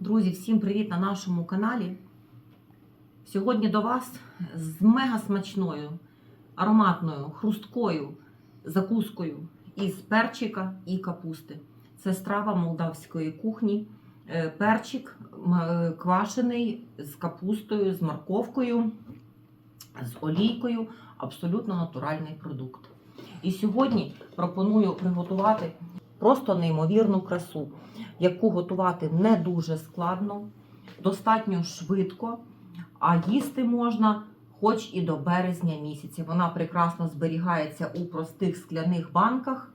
Друзі, всім привіт на нашому каналі. Сьогодні до вас з мега смачною, ароматною, хрусткою закускою із перчика і капусти. Це страва молдавської кухні. Е, Перчик е, квашений з капустою, з морковкою, з олійкою. Абсолютно натуральний продукт. І сьогодні пропоную приготувати просто неймовірну красу яку готувати не дуже складно, достатньо швидко, а їсти можна хоч і до березня місяця. Вона прекрасно зберігається у простих скляних банках.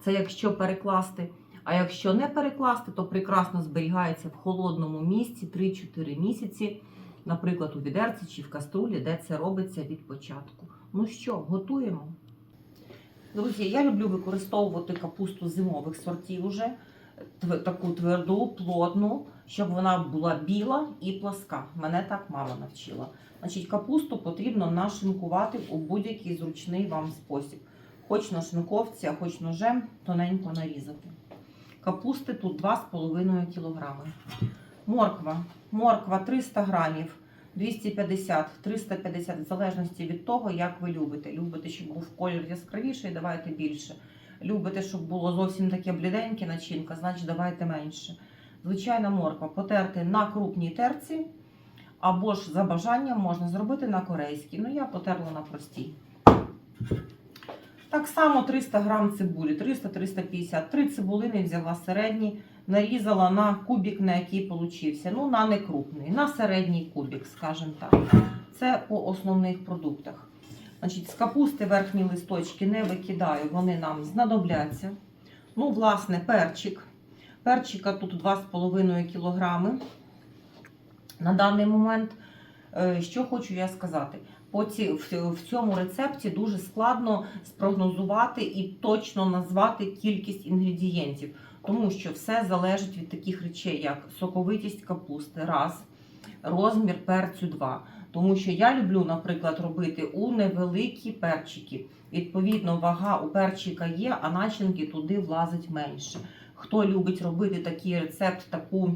Це якщо перекласти. А якщо не перекласти, то прекрасно зберігається в холодному місці 3-4 місяці, наприклад, у відерці чи в каструлі, де це робиться від початку. Ну що, готуємо? Друзі, я люблю використовувати капусту зимових сортів уже таку тверду, плотну, щоб вона була біла і пласка. Мене так мама навчила. Значить, капусту потрібно нашинкувати у будь-який зручний вам спосіб. Хоч на шинковці, а хоч ножем тоненько нарізати. Капусти тут 2,5 кг. Морква. Морква 300 грамів, 250, 350, в залежності від того, як ви любите. Любите, щоб був колір яскравіший, давайте більше. Любите, щоб було зовсім таке бліденьке начинка, значить давайте менше. Звичайна морква потерти на крупній терці, або ж за бажанням можна зробити на корейській. Ну, я потерла на простій. Так само 300 грам цибулі, 300-350. Три цибулини взяла середні, нарізала на кубик, на який получився. Ну, на некрупний, на середній кубик, скажімо так. Це по основних продуктах. Значить, з капусти верхні листочки не викидаю, вони нам знадобляться. Ну, власне, перчик. Перчика тут 2,5 кг на даний момент. Е, Що хочу я сказати? В цьому рецепті дуже складно спрогнозувати і точно назвати кількість інгредієнтів, тому що все залежить від таких речей, як соковитість капусти, раз, розмір перцю, два. Тому що я люблю, наприклад, робити у невеликі перчики. Відповідно, вага у перчика є, а начинки туди влазить менше. Хто любить робити такий рецепт, таку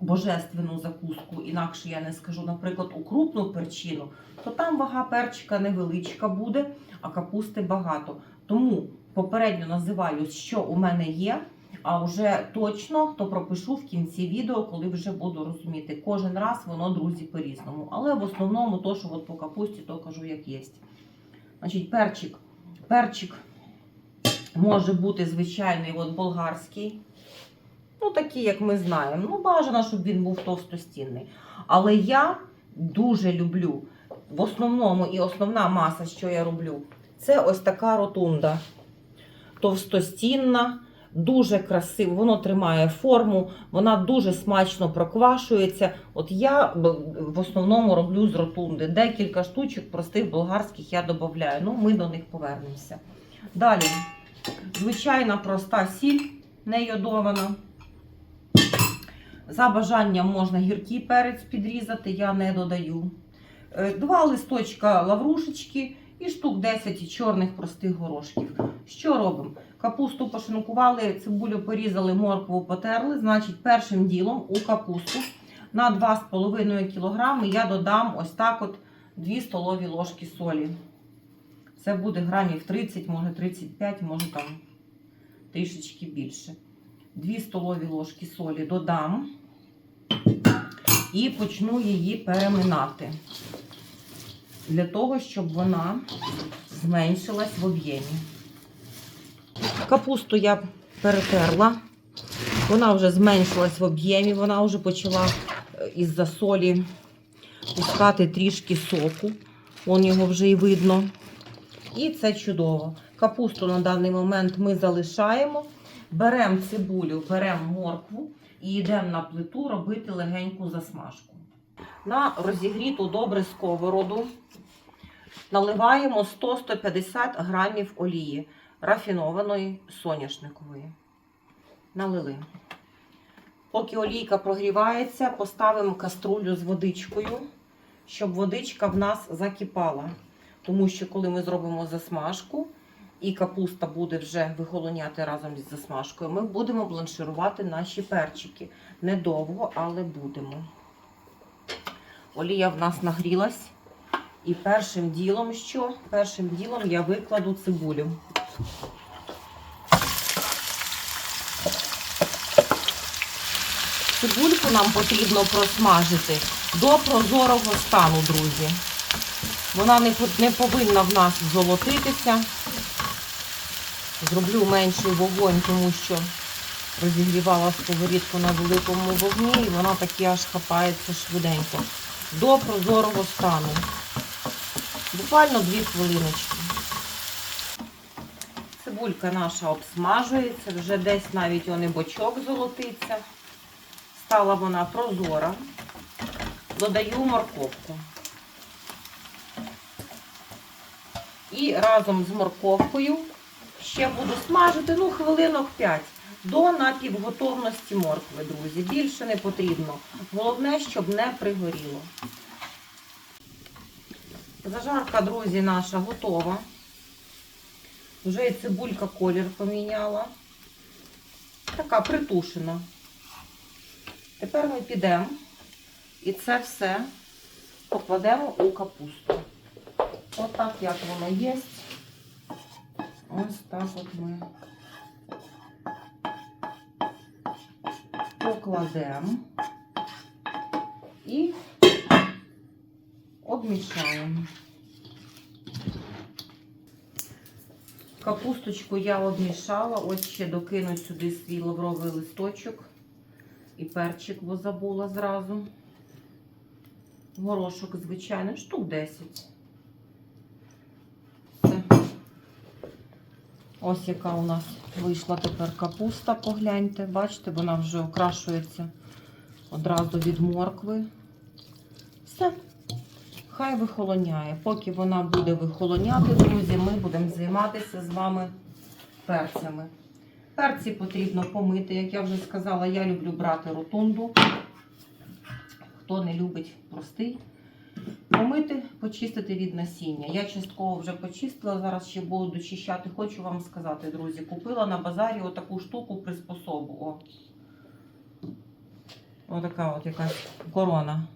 божественну закуску, інакше я не скажу, наприклад, у крупну перчину, то там вага перчика невеличка буде, а капусти багато. Тому попередньо називаю, що у мене є. А вже точно то пропишу в кінці відео, коли вже буду розуміти. Кожен раз воно, друзі, по-різному. Але в основному, то, що от по капусті, то кажу, як є. Значить, перчик. Перчик може бути звичайний от болгарський. Ну, такий, як ми знаємо. Ну, бажано, щоб він був товстостінний. Але я дуже люблю в основному і основна маса, що я роблю, це ось така ротунда. Товстостінна, дуже красиво, воно тримає форму, вона дуже смачно проквашується. От я в основному роблю з ротунди. Декілька штучок простих болгарських я додаю. Ну, ми до них повернемося. Далі, звичайна проста сіль, не йодована. За бажанням можна гіркий перець підрізати, я не додаю. Е, Два листочка лаврушечки і штук 10 чорних простих горошків. Що робимо? Капусту пошинкували, цибулю порізали, моркву потерли. Значить, першим ділом у капусту на 2,5 кг я додам ось так от 2 столові ложки солі. Це буде грамів 30, може 35, може там трішечки більше. 2 столові ложки солі додам і почну її переминати. Для того, щоб вона зменшилась в об'ємі. Капусту я перетерла. Вона вже зменшилась в об'ємі, вона вже почала е, із-за солі пускати трішки соку. Вон його вже і видно. І це чудово. Капусту на даний момент ми залишаємо. Беремо цибулю, беремо моркву і йдемо на плиту робити легеньку засмажку. На розігріту добре сковороду наливаємо 100-150 грамів олії рафінованої соняшникової. Налили. Поки олійка прогрівається, поставимо каструлю з водичкою, щоб водичка в нас закипала. Тому що коли ми зробимо засмажку, і капуста буде вже вихолоняти разом із засмажкою, ми будемо бланширувати наші перчики. Недовго, але будемо. Олія в нас нагрілась. І першим ділом що? Першим ділом я викладу цибулю. Цибульку нам потрібно просмажити до прозорого стану, друзі. Вона не, повинна в нас золотитися. Зроблю менший вогонь, тому що розігрівала сковорідку на великому вогні і вона таки аж хапається швиденько. До прозорого стану. Буквально дві хвилиночки. Цибулька наша обсмажується, вже десь навіть он бочок золотиться. Стала вона прозора. Додаю морковку. І разом з морковкою ще буду смажити ну, хвилинок 5 до напівготовності моркви, друзі. Більше не потрібно. Головне, щоб не пригоріло. Зажарка, друзі, наша готова. Вже і цибулька колір поміняла. Така притушена. Тепер ми підемо і це все покладемо у капусту. Отак, як воно є. Ось так от ми покладемо і обмішаємо. Капусточку я обмішала, ось ще докину сюди свій лавровий листочок і перчик, бо забула зразу. Горошок, звичайно, штук 10. Все. Ось яка у нас вийшла тепер капуста, погляньте. Бачите, вона вже окрашується одразу від моркви. Все. Хай вихолоняє. Поки вона буде вихолоняти, друзі, ми будемо займатися з вами перцями. Перці потрібно помити, як я вже сказала, я люблю брати ротунду. Хто не любить простий, помити, почистити від насіння. Я частково вже почистила, зараз ще буду дочищати. Хочу вам сказати, друзі, купила на базарі отаку штуку приспособу. О. Отака от якась корона.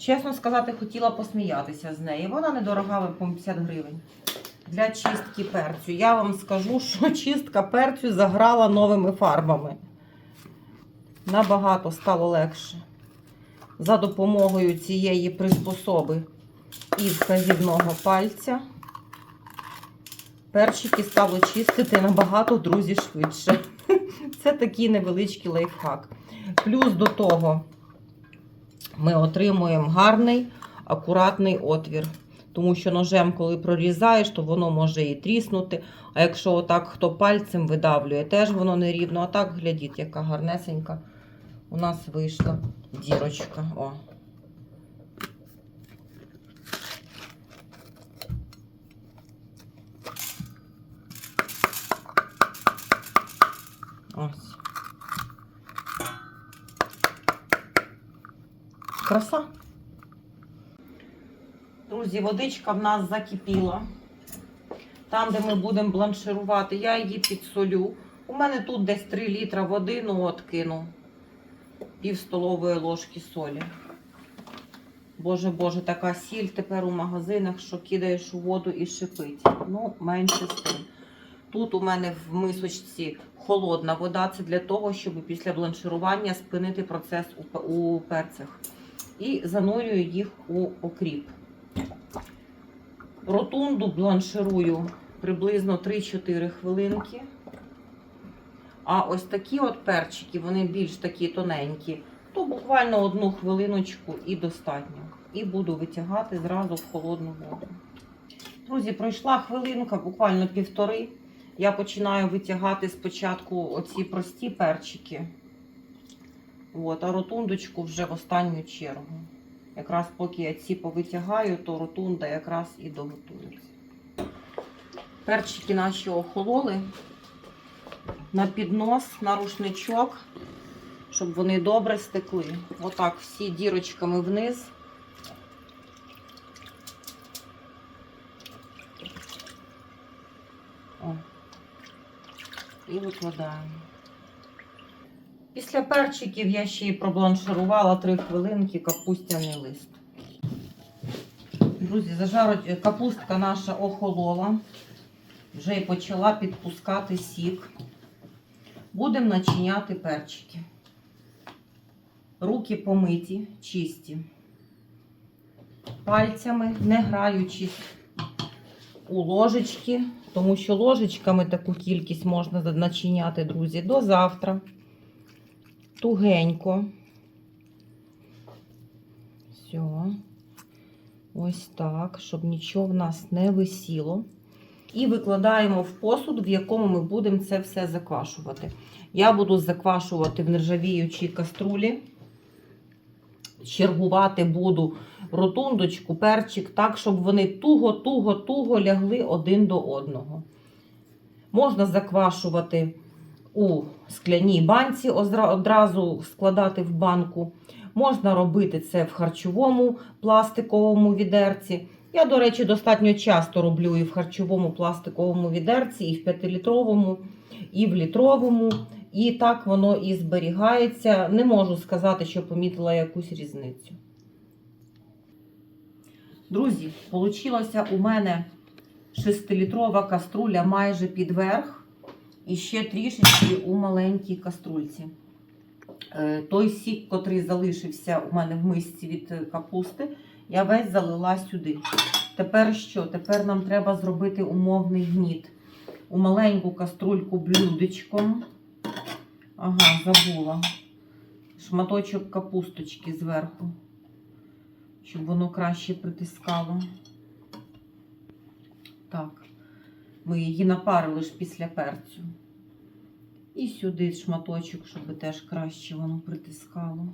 Чесно сказати, хотіла посміятися з неї. Вона недорога, по 50 гривень. Для чистки перцю. Я вам скажу, що чистка перцю заграла новими фарбами. Набагато стало легше. За допомогою цієї приспособи і вказівного пальця перчики стало чистити набагато, друзі, швидше. Це такий невеличкий лайфхак. Плюс до того ми отримуємо гарний, акуратний отвір. Тому що ножем, коли прорізаєш, то воно може і тріснути. А якщо отак хто пальцем видавлює, теж воно нерівно. А так глядіть, яка гарнесенька у нас вийшла дірочка. О. Ось. Краса. Друзі, водичка в нас закипіла. Там, де ми будемо бланширувати, я її підсолю. У мене тут десь 3 літра води, ну от кину. Пів столової ложки солі. Боже, Боже, така сіль тепер у магазинах, що кидаєш у воду і шипить. Ну, менше з тим. Тут у мене в мисочці холодна вода. Це для того, щоб після бланширування спинити процес у, перцях. І занурюю їх у окріп. Ротунду бланширую приблизно 3-4 хвилинки. А ось такі от перчики, вони більш такі тоненькі, то буквально одну хвилиночку і достатньо. І буду витягати зразу в холодну воду. Друзі, пройшла хвилинка, буквально півтори. Я починаю витягати спочатку оці прості перчики. От, а ротундочку вже в останню чергу. Якраз поки я ці повитягаю, то ротунда якраз і доготується. Перчики наші охололи на піднос, на рушничок, щоб вони добре стекли. Отак всі дірочками вниз. О. і викладаємо. Після перчиків я ще й пробланширувала 3 хвилинки капустяний лист. Друзі, зажарить капустка наша охолола. Вже й почала підпускати сік. Будемо начиняти перчики. Руки помиті, чисті. Пальцями, не граючись у ложечки, тому що ложечками таку кількість можна начиняти, друзі, до завтра. Тугенько. Все. Ось так, щоб нічого в нас не висіло. І викладаємо в посуд, в якому ми будемо це все заквашувати. Я буду заквашувати в нержавіючій каструлі. Чергувати буду ротундочку, перчик так, щоб вони туго-туго-туго лягли один до одного. Можна заквашувати у скляній банці, одразу складати в банку. Можна робити це в харчовому пластиковому відерці. Я, до речі, достатньо часто роблю і в харчовому пластиковому відерці, і в 5-літровому, і в літровому. І так воно і зберігається. Не можу сказати, що помітила якусь різницю. Друзі, вийшла у мене 6-літрова каструля майже під верх. І ще трішечки у маленькій каструльці. Е, Той сік, котрий залишився у мене в мисці від е, капусти, я весь залила сюди. Тепер що? Тепер нам треба зробити умовний гніт. У маленьку каструльку блюдечком. Ага, забула. Шматочок капусточки зверху, щоб воно краще притискало. Так, ми її напарили ж після перцю. І сюди шматочок, щоб теж краще воно притискало.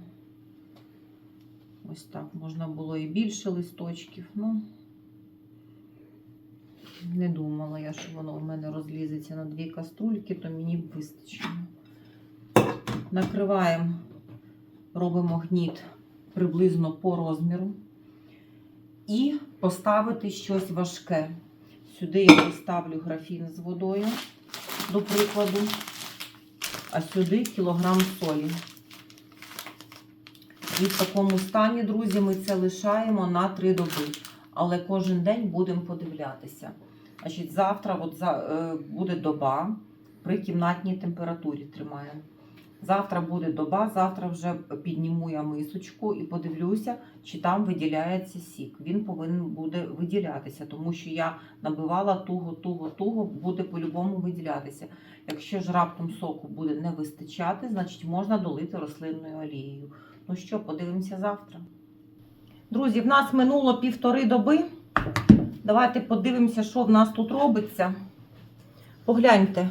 Ось так можна було і більше листочків. Ну, не думала я, що воно у мене розлізеться на дві каструльки, то мені б вистачило. Накриваємо, робимо гніт приблизно по розміру. І поставити щось важке. Сюди я поставлю графін з водою, до прикладу, а сюди кілограм солі. І в такому стані, друзі, ми це лишаємо на 3 доби. Але кожен день будемо подивлятися. Значить, завтра от за, е, буде доба при кімнатній температурі тримаємо. Завтра буде доба, завтра вже підніму я мисочку і подивлюся, чи там виділяється сік. Він повинен буде виділятися, тому що я набивала туго, туго, туго, буде по-любому виділятися. Якщо ж раптом соку буде не вистачати, значить можна долити рослинною олією. Ну що, подивимося завтра. Друзі, в нас минуло півтори доби. Давайте подивимося, що в нас тут робиться. Погляньте,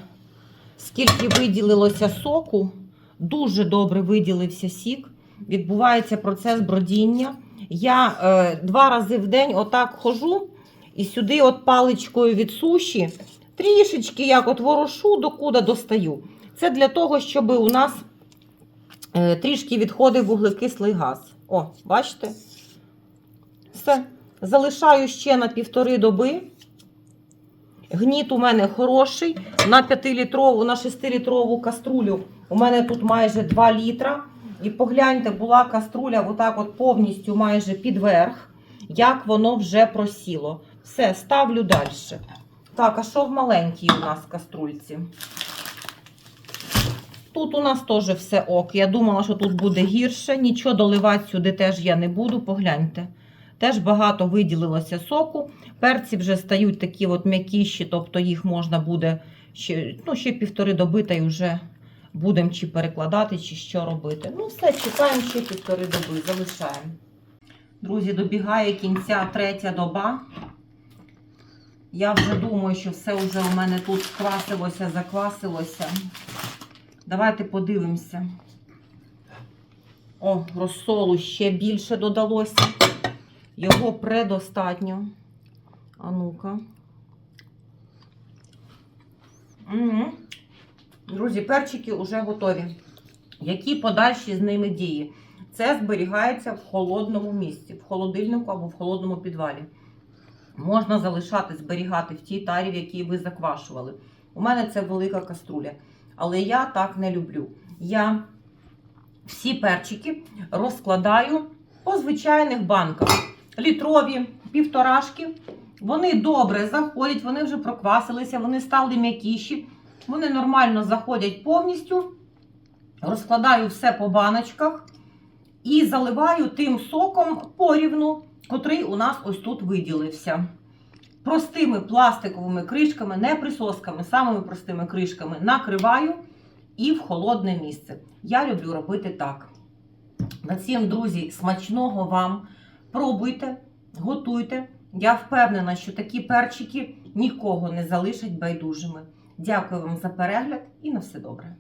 скільки виділилося соку. Дуже добре виділився сік. Відбувається процес бродіння. Я е, два рази в день отак хожу і сюди, от паличкою від суші, трішечки як от ворошу, докуди достаю. Це для того, щоб у нас е, трішки відходив вуглекислий газ. О, бачите? Все. Залишаю ще на півтори доби. Гніт у мене хороший. На 5-літрову, на 6-літрову каструлю у мене тут майже 2 літра. І погляньте, була каструля отак от повністю майже під верх, як воно вже просіло. Все, ставлю далі. Так, а що в маленькій у нас каструльці? Тут у нас теж все ок. Я думала, що тут буде гірше. Нічого доливати сюди теж я не буду. Погляньте. Теж багато виділилося соку. Перці вже стають такі от м'якіші, тобто їх можна буде ще, ну, ще півтори доби та й вже будемо чи перекладати, чи що робити. Ну, все, чекаємо ще півтори доби, залишаємо. Друзі, добігає кінця третя доба. Я вже думаю, що все вже у мене тут квасилося, заквасилося. Давайте подивимося. О, розсолу ще більше додалося. Його предостатньо. А ну-ка. Друзі, перчики вже готові. Які подальші з ними дії? Це зберігається в холодному місці, в холодильнику або в холодному підвалі. Можна залишати, зберігати в тій тарі, в якій ви заквашували. У мене це велика каструля. але я так не люблю. Я всі перчики розкладаю по звичайних банках. Літрові, півторашки. Вони добре заходять, вони вже проквасилися, вони стали м'якіші. Вони нормально заходять повністю. Розкладаю все по баночках і заливаю тим соком порівну, котрий у нас ось тут виділився. Простими пластиковими кришками, не присосками, самими простими кришками накриваю і в холодне місце. Я люблю робити так. На цім, друзі, смачного вам. Пробуйте, готуйте. Я впевнена, що такі перчики нікого не залишать байдужими. Дякую вам за перегляд і на все добре.